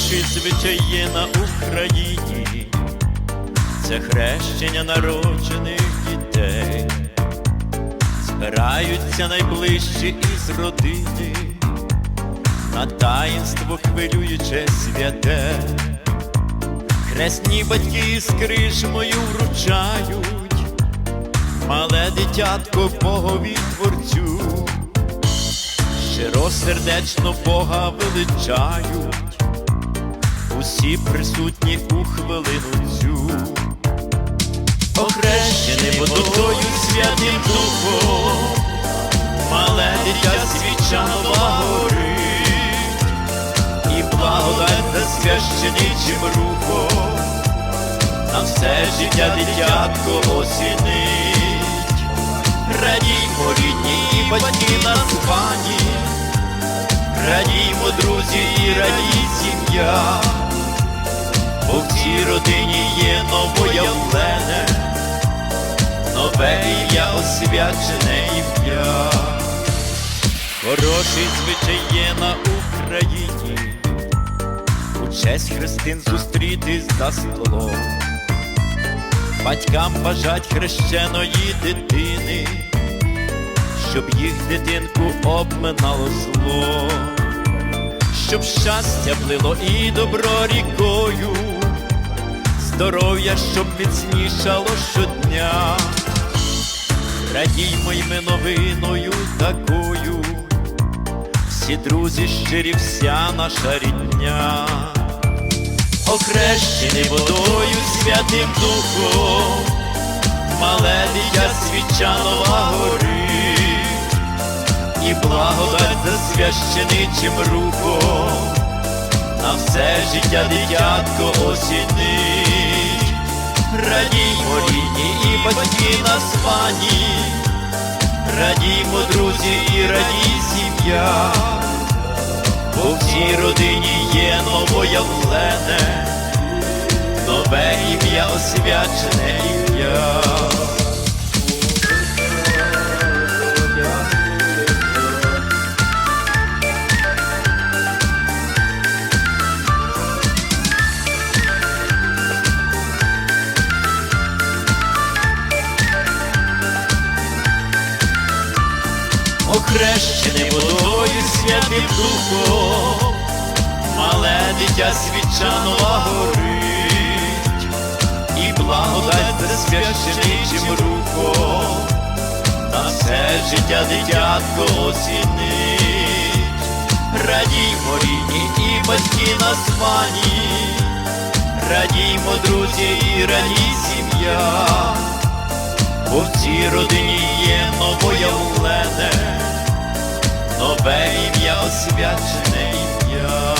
Хороший звичай є на Україні, це хрещення народжених дітей, збираються найближчі із родини, на таїнство хвилююче святе, хресні батьки з крижмою вручають, мале дитятко Богові творцю. Щиросердечно Бога величають, усі присутні у хвилину цю, Охрещений водою святим духом, мале дитя свіча нова горить, і благодать та священичим рухом, на все життя дитятко осінить. Радіймо, рідні і батьки названі, радіймо, друзі, і радій сім'я, в цій родині є новоявлене, нове ім'я освячене ім'я. Хороший звичай є на Україні, у честь хрестин зустрітись за столом. Батькам бажать хрещеної дитини, щоб їх дитинку обминало зло, щоб щастя плило і добро рікою, здоров'я, щоб міцнішало щодня, радіймо й ми новиною такою, всі друзі щирі, вся наша рідня. Охрещений водою святим духом, мале дитя свіча нова горить, і благодать засвященичим рухом, на все життя дитятко осінить, радіймо рідні і батьки названі, радіймо, друзі, і радій сім'я. Бо в цій родині є новоявлене, нове ім'я освячене ім'я. Охрещений водою святим духом, мале дитя свіча горить, і благодать засвященичим рухом, на все життя дитятко осінить, радіймо рідні і батьки названі, радіймо, друзі, і радій сім'я. Бо в цій родині є новоявлене, нове ім'я освячене ім'я.